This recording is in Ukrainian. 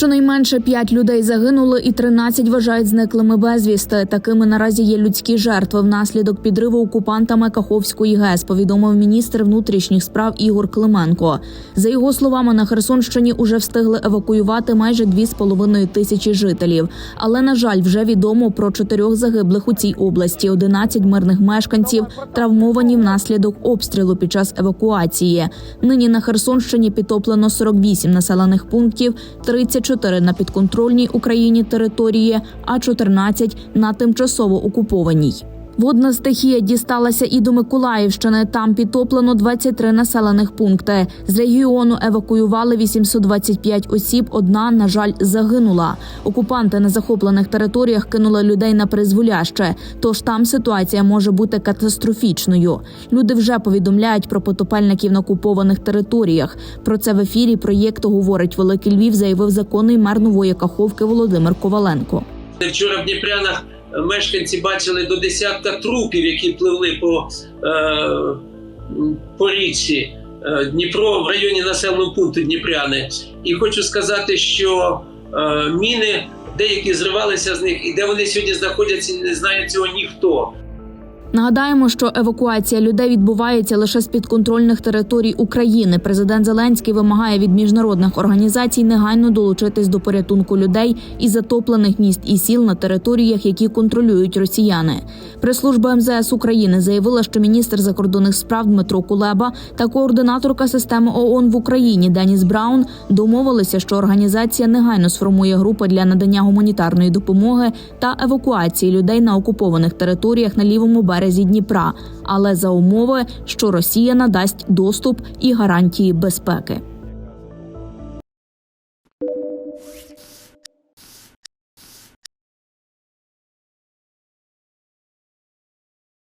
Щонайменше 5 людей загинули і 13 вважають зниклими безвісти. Такими наразі є людські жертви внаслідок підриву окупантами Каховської ГЕС, повідомив міністр внутрішніх справ Ігор Клименко. За його словами, на Херсонщині уже встигли евакуювати майже 2,5 тисячі жителів. Але на жаль, вже відомо про чотирьох загиблих у цій області, 11 мирних мешканців травмовані внаслідок обстрілу під час евакуації. Нині на Херсонщині підтоплено 48 населених пунктів, 34 на підконтрольній Україні території, а 14 на тимчасово окупованій. Водна стихія дісталася і до Миколаївщини. Там підтоплено 23 населених пункти. З регіону евакуювали 825 осіб. Одна, на жаль, загинула. Окупанти на захоплених територіях кинули людей на призволяще. Тож там ситуація може бути катастрофічною. Люди вже повідомляють про потопельників на окупованих територіях. Про це в ефірі проєкту говорить Великий Львів, заявив законний мер нової Каховки Володимир Коваленко. Вчора в Дніпрянах мешканці бачили до десятка трупів, які пливли по, е, по річці е, Дніпро в районі населеного пункту Дніпряни. І хочу сказати, що е, міни деякі зривалися з них, і де вони сьогодні знаходяться, не знає цього ніхто. Нагадаємо, що евакуація людей відбувається лише з підконтрольних територій України. Президент Зеленський вимагає від міжнародних організацій негайно долучитись до порятунку людей із затоплених міст і сіл на територіях, які контролюють росіяни. Прес-служба МЗС України заявила, що міністр закордонних справ Дмитро Кулеба та координаторка системи ООН в Україні Деніс Браун домовилися, що організація негайно сформує групи для надання гуманітарної допомоги та евакуації людей на окупованих територіях на лівому березі Дніпра, але за умови, що Росія надасть доступ і гарантії безпеки.